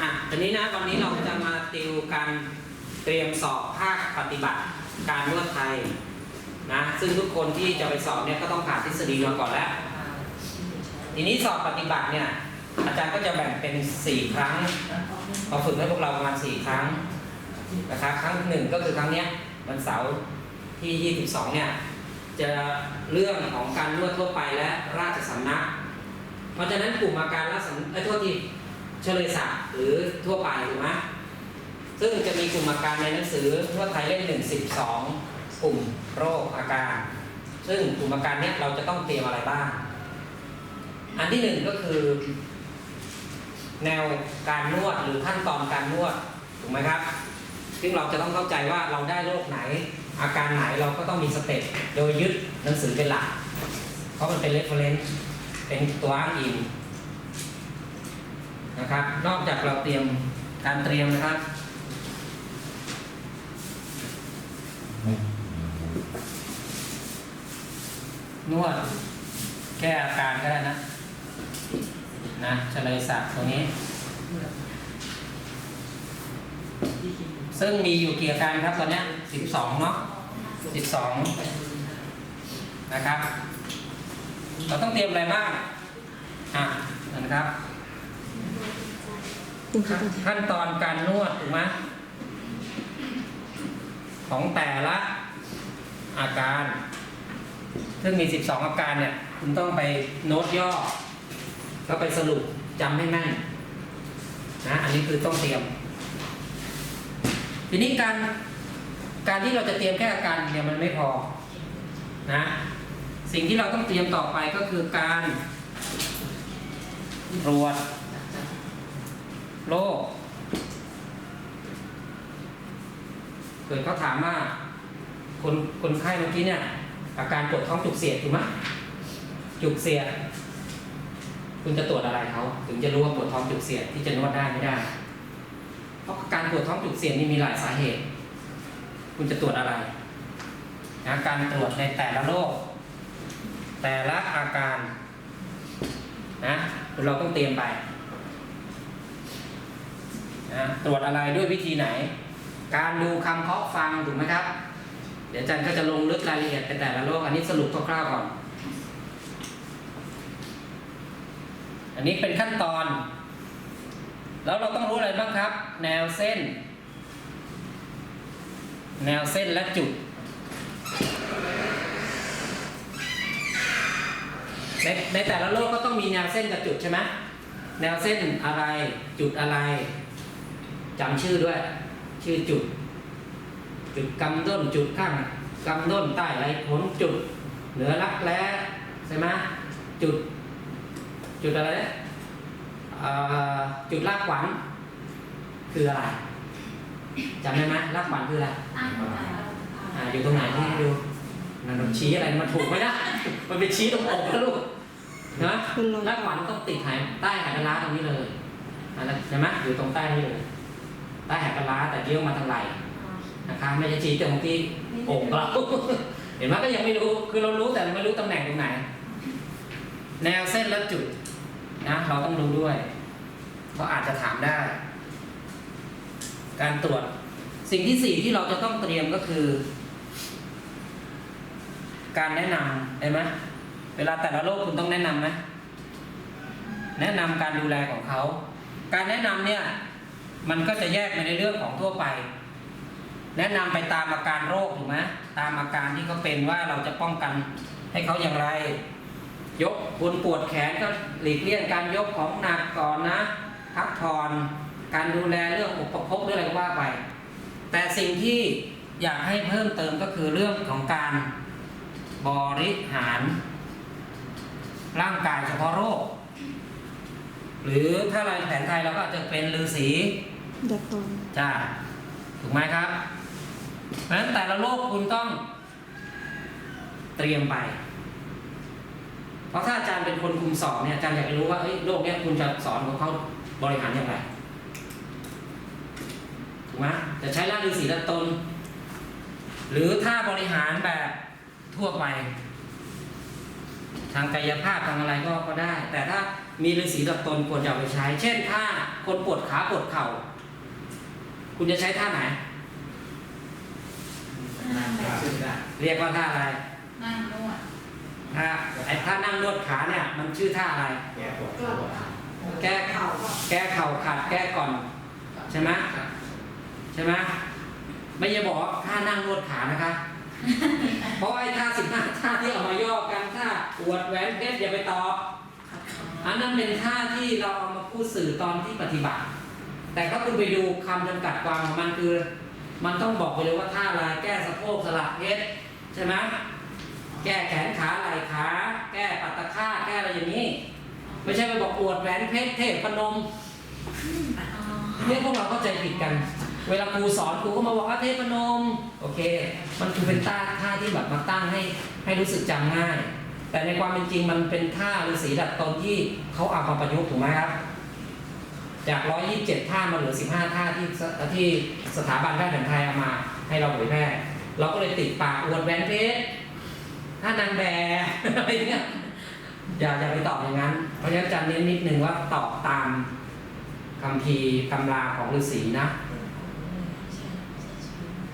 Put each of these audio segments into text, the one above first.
อะทีนี้นะวันนี้เราจะมาติวการเตรียมสอบภาคปฏิบัติการนวดไทยนะซึ่งทุกคนที่จะไปสอบเนี่ยก็ต้องผ่านทฤษฎีมาก่อนแล้ว ทีนี้สอบปฏิบัติเนี่ยอาจารย์ก็จะแบ่งเป็น 4 ครั้งมาฝึกให้พวกเราประมาณ4ครั้งนะครับครั้งหนึ่งก็คือครั้งเนี้ยวันเสาร์ที่ 22 เนี่ยจะเรื่องของการนวดทั่วไปและราชสำนัก เพราะฉะนั้นกลุ่มอาการราชสำเอ้ยโทษที เฉลยศักดิ์หรือทั่วไปถูกไหมซึ่งจะมีกลุ่มอาการในหนังสือนวไทยเล่มหนึ่งสิบสองกลุ่มโรคอาการ ซึ่งกลุ่มอาการเนี้ยเราจะต้องเตรียมอะไรบ้าง อันที่หนึ่งก็คือ แนวการนวดหรือขั้นตอนการนวดถูกไหมครับ ซึ่งเราจะต้องเข้าใจว่าเราได้โรคไหน อาการไหนเราก็ต้องมีสเต็ปโดยยึดหนังสือเป็นหลัก เพราะมันเป็นเรฟเฟรนซ์เป็นตัวอ้างอิง นะครับ นอกจากเราเตรียมการเตรียมนะครับ นวดแก้อาการก็ได้นะ นะเฉลยศักดิ์ตรงนี้ ซึ่งมีอยู่กี่อาการครับตอนนี้สิบสองเนาะสิบสองนะครับ เราต้องเตรียมอะไรบ้าง อะนะครับ ขั้นตอนการนวดถูกไหมของแต่ละอาการ ซึ่งมี 12 อาการเนี่ย คุณต้องไปโน้ตย่อ แล้วไปสรุปจำให้แม่นนะ อันนี้คือต้องเตรียม ทีนี้การการที่เราจะเตรียมแค่อาการเนี่ยมันไม่พอนะ สิ่งที่เราต้องเตรียมต่อไปก็คือการตรวจ โรคเกิดเขาถามว่าคนคนไข้เมื่อกี้เนี่ย อาการปวดท้องจุกเสียดถูกไหมจุกเสียด คุณจะตรวจอะไรเขาถึงจะรู้ว่าปวดท้องจุกเสียดที่จะนวดได้ไม่ได้ เพราะการปวดท้องจุกเสียดนี่มีหลายสาเหตุ คุณจะตรวจอะไรนะการตรวจในแต่ละโรคแต่ละอาการนะเราต้องเตรียมไป นะตรวจอะไรด้วยวิธีไหน การดูคำเคาะฟังถูกไหมครับ เดี๋ยวอาจารย์ก็จะลงลึกรายละเอียดไปแต่ละโรคอันนี้สรุปคร่าวๆก่อน อันนี้เป็นขั้นตอน แล้วเราต้องรู้อะไรบ้างครับ แนวเส้น แนวเส้นและจุด ในในแต่ละโลกก็ต้องมีแนวเส้นกับจุดใช่ไหมแนวเส้นอะไรจุดอะไร จำชื่อด้วย ชื่อจุด จุดกำต้นจุดข้างกำต้นใต้ไรผลจุด เหนือรักแร้ใช่ไหมจุด จุดอะไรนะเอ่อจุดรากขวัญคืออะไรจำได้ไหมรากขวัญคืออะไรอ่าอยู่ตรงไหนที่ให้ดูนั่นชี้อะไรมันถูกไหมนะมันเป็นชี้ตรงอกนะลูกนะรากขวัญต้องติดหายใต้หายปลาร้าตรงนี้เลยอันนั้นใช่ไหมอยู่ตรงใต้นี่เลย ใต้หายปลาร้าแต่เลี้ยวมาทางไหล่นะคะไม่ใช่ชี้ตรงที่อกเราเห็นไหมก็ยังไม่รู้คือเรารู้แต่เราไม่รู้ตำแหน่งตรงไหน แนวเส้นและจุดนะเราต้องรู้ด้วยเพราะอาจจะถามได้ การตรวจสิ่งที่สี่ที่เราจะต้องเตรียมก็คือ การแนะนำได้ไหมเวลาแต่ละโรคคุณต้องแนะนำไหมแนะนำการดูแลของเขา การแนะนำเนี่ย มันก็จะแยกไปในเรื่องของทั่วไป แนะนำไปตามอาการโรคถูกไหมตามอาการที่เขาเป็นว่าเราจะป้องกันให้เขาอย่างไร ยกคุณปวดแขนก็หลีกเลี่ยงการยกของหนักก่อนนะพักผ่อนการดูแลเรื่องอุปภพหรืออะไรก็ว่าไป แต่สิ่งที่อยากให้เพิ่มเติมก็คือเรื่องของการบริหาร ร่างกายเฉพาะโรค หรือถ้าเราแผนไทยเราก็อาจจะเป็นฤาษี ดัดตนจ้าถูกไหมครับเพราะฉะนั้นแต่ละโรคคุณต้อง เตรียมไป เพราะถ้าอาจารย์เป็นคนคุมสอบเนี่ยอาจารย์อยากจะรู้ว่าเอ้ยโรคเนี้ยคุณจะสอนของเขาบริหารอย่างไรถูกไหมจะใช้ร่างฤาษีดัดตน หรือถ้าบริหารแบบทั่วไป ทางกายภาพทางอะไรก็ก็ได้ แต่ถ้ามีฤาษีดับตนควรจะเอาไปใช้ เช่นถ้าคนปวดขาปวดเข่า คุณจะใช้ท่าไหนเรียกว่าท่าอะไรนั่งนวดถ้าไอ้ท่านั่งนวดขาเนี่ย มันชื่อท่าอะไร แก่ปวดก็แก้เข่าแก้เข่าขัดแก้ก่อน ใช่ไหมใช่ไหมไม่ใช่บอกว่าท่านั่งนวดขานะคะ เพราะไอ้ท่าสิบห้าท่าที่เอามาย่อกันท่าอวดแหวนเพชรอย่าไปตอบอันนั้นเป็นท่าที่เราเอามาพูดสื่อตอนที่ปฏิบัติ แต่ถ้าคุณไปดูคำจำกัดความของมันคือ มันต้องบอกไปเลยว่าท่าอะไรแก้สะโพกสลักเพชรใช่ไหมแก้แขนขาไหล่ขา แก้ปัตตะค่าแก้อะไรอย่างนี้ ไม่ใช่ไปบอกอวดแหวนเพชรเทพพนมเนี่ยพวกเราเข้าใจผิดกัน เวลาครูสอนครูก็มาบอกว่าเทพนม โอเค มันคือเป็นท่าท่าที่แบบมาตั้งให้ให้รู้สึกจำง่าย แต่ในความเป็นจริงมันเป็นท่าฤาษีดัดตนที่เขาเอามาประยุกต์ถูกไหมครับ จาก 127 ท่ามาเหลือ 15 ท่าที่ที่สถาบันแพทย์แผนไทยเอามาให้เราเผยแพร่เราก็เลยติดปากอวดแหวนเพชรท่านางแบอะไรเงี้ยอย่าอย่าไปตอบอย่างนั้น เพราะฉะนั้นจารย์เน้นนิดนึงว่าตอบตามคำพีตำราของฤาษีนะ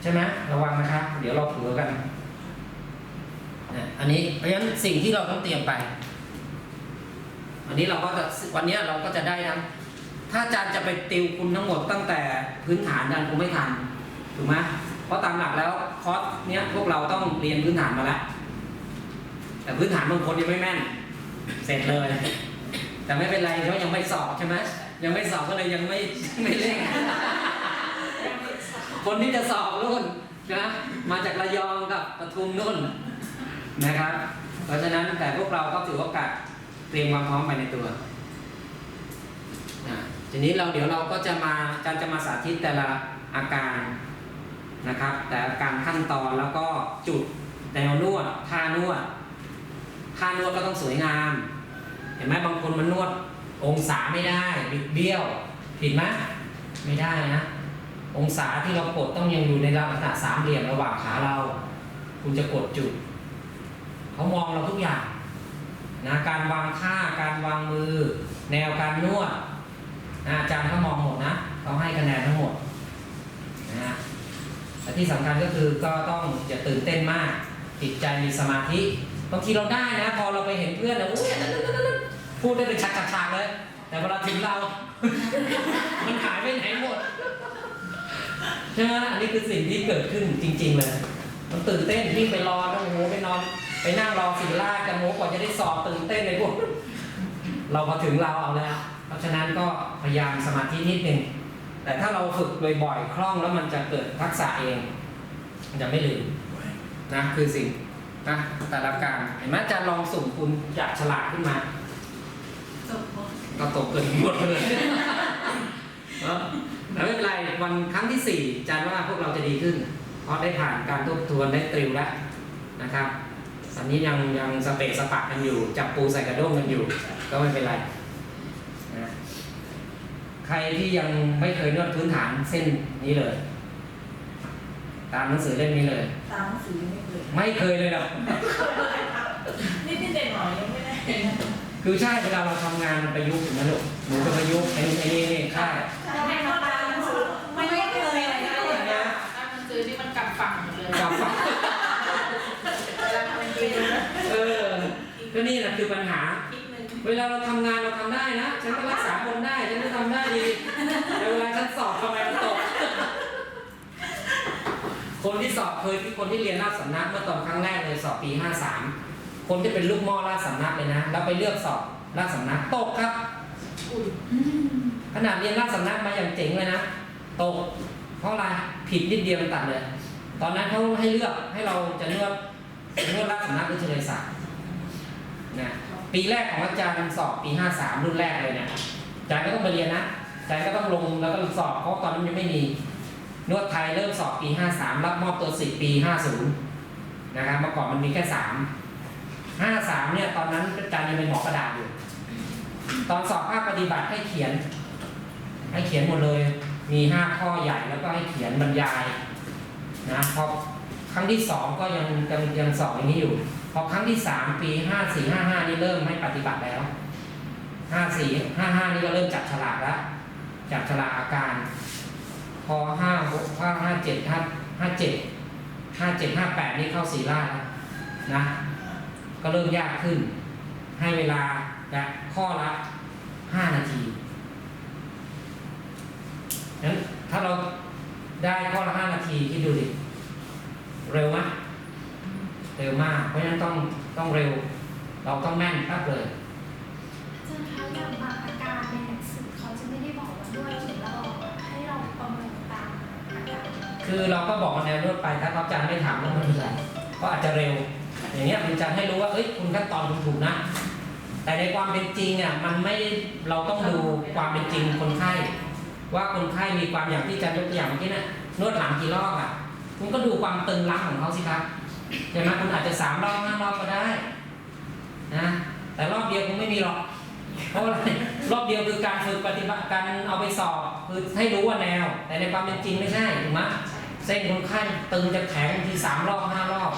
ใช่ไหมระวังนะครับ เดี๋ยวเราเผลอกันเนี่ยอันนี้เพราะฉะนั้นสิ่งที่เราต้องเตรียมไป อันนี้เราก็จะวันนี้เราก็จะได้นะ ถ้าอาจารย์จะไปติวคุณทั้งหมดตั้งแต่พื้นฐานอาจารย์คงไม่ทันถูกไหมเพราะตามหลักแล้วคอร์สเนี้ยพวกเราต้องเรียนพื้นฐานมาแล้วแต่พื้นฐานบางคนยังไม่แม่น เสร็จเลย แต่ไม่เป็นไรเพราะยังไม่สอบใช่ไหมยังไม่สอบก็เลยยังไม่ไม่เร่งคนที่จะสอบรุ่นนะมาจากระยองกับปทุมนุ่นนะครับ เพราะฉะนั้นแต่พวกเราก็ถือโอกาสเตรียมความพร้อมไปในตัวนะ ทีนี้เราเดี๋ยวเราก็จะมาอาจารย์จะมาสาธิตแต่ละอาการนะครับ แต่อาการขั้นตอนแล้วก็จุดแนวนวดท่านวดท่านวดก็ต้องสวยงาม เห็นไหมบางคนมันนวดองศาไม่ได้บิดเบี้ยวผิดไหมไม่ได้นะองศาที่เรากดต้องยังอยู่ในลักษณะสามเหลี่ยมระหว่างขาเรา คุณจะกดจุดเขามองเราทุกอย่างนะการวางท่าการวางมือ แนวการนวด นะอาจารย์เขามองหมดนะเขาให้คะแนนทั้งหมดนะแต่ที่สำคัญก็คือก็ต้องอย่าตื่นเต้นมาก จิตใจมีสมาธิบางทีเราได้นะ พอเราไปเห็นเพื่อนแล้วอุ้ยพูดได้เป็นฉากๆเลย แต่เวลาถึงเรา มันหายไปไหนหมดใช่ไหมอันนี้คือสิ่งที่เกิดขึ้นจริง ๆ เลย มันตื่นเต้นวิ่งไปรอแล้วโอ้โหไปนอน ไปนั่งรอสิลากันโอ้โหกว่าจะได้สอบตื่นเต้นเลยพวกเราพอถึงเราเอาแล้วะฉะนั้นก็พยายามสมาธินิดนึงแต่ถ้าเราฝึกบ่อยๆคล่องแล้วมันจะเกิดทักษะเองมันจะไม่ลืมนะคือสิ่งนะแต่ละการเห็นไหมอาจารย์ลองสุ่มคุณอยากฉลาดขึ้นมาจบหมดก็ตกเกินหมดเลยเนอะแต่ไม่เป็นไรวันครั้งที่สี่อาจารย์ว่าพวกเราจะดีขึ้น เพราะได้ผ่านการทบทวนได้ตริวแล้วนะครับตอนนี้ยังยังสเปะสปะกันอยู่ จับปูใส่กระด้งกันอยู่ ก็ไม่เป็นไรนะ ใครที่ยังไม่เคยนวดพื้นฐานเส้นนี้เลย ตามหนังสือเล่มนี้เลย ตามหนังสือยังไม่เคยไม่เคยเลยหรอกนี่ที่เด่นหน่อยยังไม่ได้คือใช่เวลาเราทำงานมันประยุกต์ถูกไหมลูกหนูก็ประยุกต์ไอ้นี่ไอ้นี่นี่ใช่ให้มาตามหนังสือไม่เคยเลยนะตามหนังสือนี่มันกลับฝั่งหมดเลยกลับฟังเวลาทำเป็นจริงนะเออก็นี่แหละคือปัญหาคิดหนึ่ง เวลาเราทำงานเราทำได้นะ ฉันก็รักษาคนได้ ฉันก็ทำได้ดี แต่เวลาฉันสอบทำไมมันตก คนที่สอบเคยที่คนที่เรียนราชสำนักเมื่อตอนครั้งแรกเลยสอบปี 53 คนที่เป็นลูกหม้อราชสำนักเลยนะ แล้วไปเลือกสอบราชสำนักตกครับ ขนาดเรียนราชสำนักมาอย่างเจ๋งเลยนะ ตก เพราะอะไร ผิดนิดเดียวมันตัดเลย ตอนนั้นเขาให้เลือกให้เราจะเลือกนวดราชสำนักหรือเฉลยศักดิ์นะ ปีแรกของอาจารย์สอบปี53รุ่นแรกเลยเนี่ยอาจารย์ก็ต้องไปเรียนนะอาจารย์ก็ต้องลงแล้วก็สอบเพราะตอนนั้นยังไม่มีนวดไทยเริ่มสอบปี53รับมอบตัวสิปี50นะครับเมื่อก่อนมันมีแค่3 53เนี่ยตอนนั้นอาจารย์ยังเป็นหมอกระดาษอยู่ ตอนสอบภาคปฏิบัติให้เขียน ให้เขียนหมดเลย มีห้าข้อใหญ่แล้วก็ให้เขียนบรรยายนะพอครั้งที่สองก็ยังยังยังสอบอย่างนี้อยู่ พอครั้งที่สามปีห้าสี่ห้าห้านี่เริ่มให้ปฏิบัติแล้วห้าสี่ห้าห้านี่ก็เริ่มจับฉลากแล้วจับฉลากอาการ พอห้าหกห้าห้าเจ็ดห้าห้าเจ็ดห้าเจ็ดห้าแปดนี่เข้าสี่ล่าแล้วนะ ก็เริ่มยากขึ้น ให้เวลาและข้อละห้านาทีนั้นถ้าเราได้ข้อละห้านาทีคิดดูดิ เร็วไหม เร็วมาก เพราะฉะนั้นต้องต้องเร็ว เราต้องแม่นครับเลยจนเขาอย่างบางอาการในหนังสือเขาจะไม่ได้บอกเราด้วยหรือเราให้เราประเมินตามอาการคือเราก็บอกแนวรวดไปถ้าเขาอาจารย์ไม่ถามก็ไม่เป็นไรก็อาจจะเร็ว อย่างเงี้ยคุณอาจารย์ให้รู้ว่าเอ้ยคุณขั้นตอนคุณถูกนะ แต่ในความเป็นจริงเนี่ยมันไม่เราต้องดูความเป็นจริงคนไข้ว่าคนไข้มีความอย่างที่อาจารย์ยกตัวอย่างเมื่อกี้นะนวดหลังกี่รอบอะคุณก็ดูความตึงล้างของเขาสิครับ ใช่ไหมคุณอาจจะสามรอบห้ารอบก็ได้นะแต่รอบเดียวคงไม่มีหรอกเพราะอะไรรอบเดียวคือการฝึกปฏิบัติการเอาไปสอบคือให้รู้ว่าแนว แต่ในความเป็นจริงไม่ใช่ถูกไหมเส้นคนไข้ตึงจะแข็งบางทีสามรอบห้ารอบ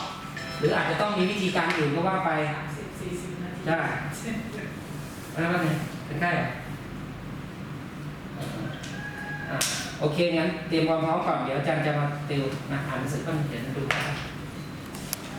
หรืออาจจะต้องมีวิธีการอื่นก็ว่าไปสามสิบสี่สิบนาทีใช่อะไรวะเนี่ยเป็นไข้เหรออะโอเคงั้นเตรียมความพร้อมก่อนเดี๋ยวอาจารย์จะมาติวนะอ่านหนังสือก็เดี๋ยวดูกัน